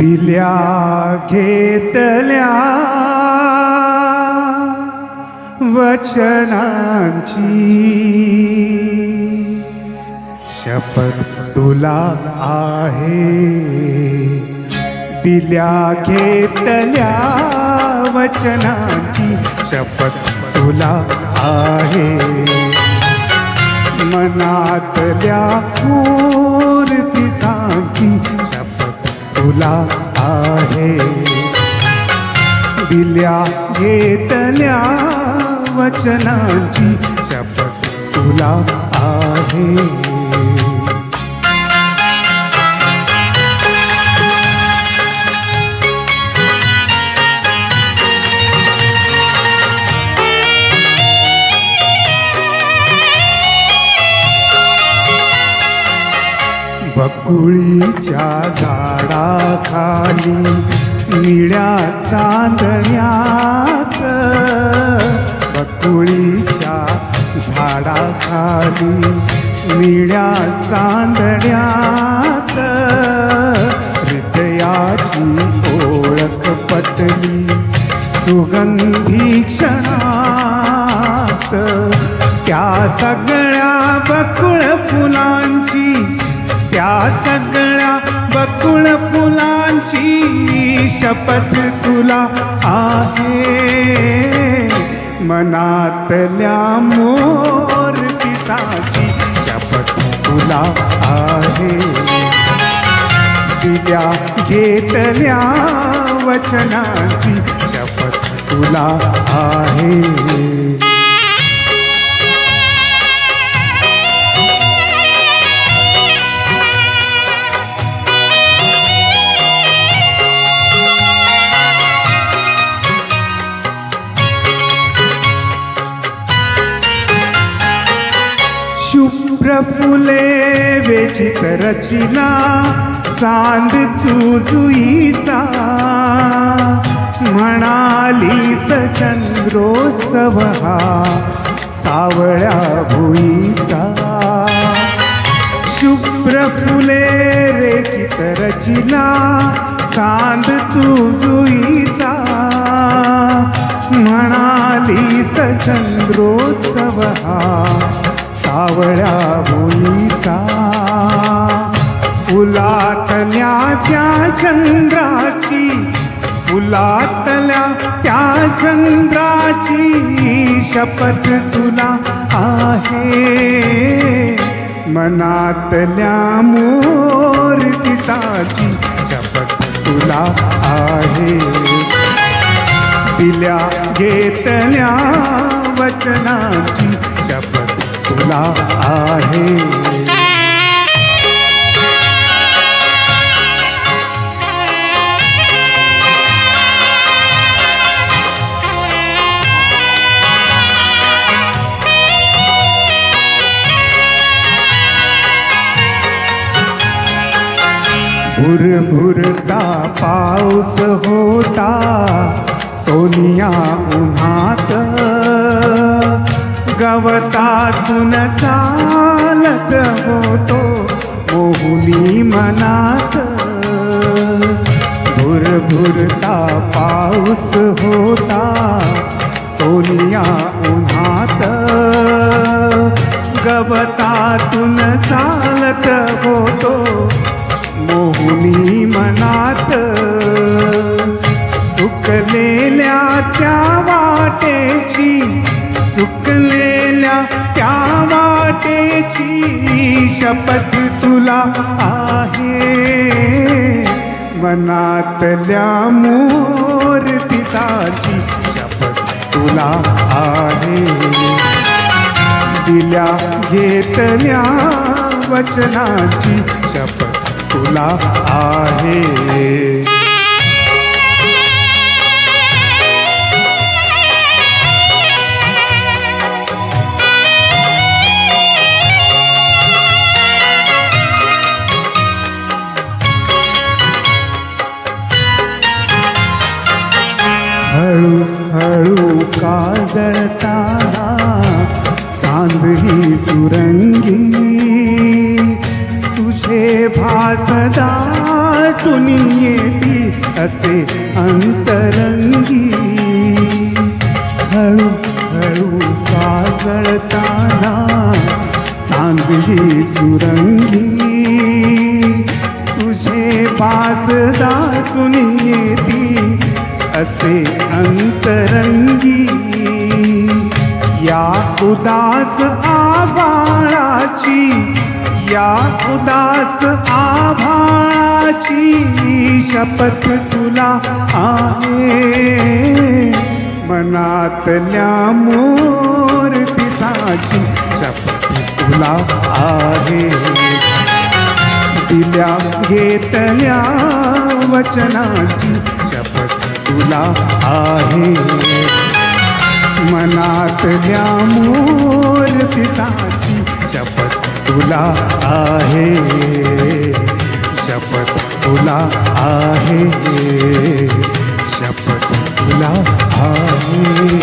दिल्या घेतल्या. वचनांची शपथ तुला आहे. दिल्या घेतल्या वचनांची शपथ तुला आहे. मनातल्या मूर्तिसांची तुला आहे. दिल्या घेतल्या वचनांची शपथ तुला आहे. कुळीच्या झाडाखाली निळ्या चांदण्यात बकुळीच्या झाडाखाली निळ्या चांदण्यात हृदयाची ओळख पटली सुगंधी क्षणात. त्या सगळ्या बकुळ फुलांची त्या सगळ्या बकुळ फुलांची शपथ तुला आहे. मनातल्या मोर पिसाची शपथ तुला आहे. दिल्या घेतल्या वचनाची शपथ तुला आहे. फुले वेचित रचिना चांद तुझुईचा म्हणाली चंद्रोत्सव हा सावळ्या भुईचा शुभ्र फुले रेखित रचिना चांद तुझुईचा म्हणाली चंद्रोत्सव हा सावळ्या भुईचा उलातल्या त्या चंद्राची उलातल्या त्या चंद्राची शपथ तुला आहे. मनातल्या मोर पिसाची शपथ तुला आहे. दिल्या घेतल्या वचनाची शपथ तुला आहे। भुरभुरता पाऊस होता सोनिया उन्हा गवतातून चालत होतो मोहुनी मनात. भुरभुरता पाऊस होता सोनिया उन्हात. गवतातून चालत होतो मोहुनी मनात. चुकलेल्या त्या वाटेची चुकले त्या वाटेची शपथ तुला आहे. मनातल्या मोर पिसाची शपथ तुला आहे. दिल्या घेतल्या वचनाची शपथ तुला आहे. हळू हळू काजळताना सांज ही सुरंगी. तुझे भास दाटून येती असे अंतरंगी. हळू हळू काजळताना सांजली सुरंगी. तुझे बास दाटून येती असे अंतरंगी. या उदास आभाळाची या उदास आभाळाची शपथ तुला आहे. मनातल्या मोर पिसाची शपथ तुला आहे. दिल्या घेतल्या वचनाची तुला आहे. मनातल्या मोर पिसाची शपथ तुला आहे. शपथ तुला आहे. शपथ तुला आहे.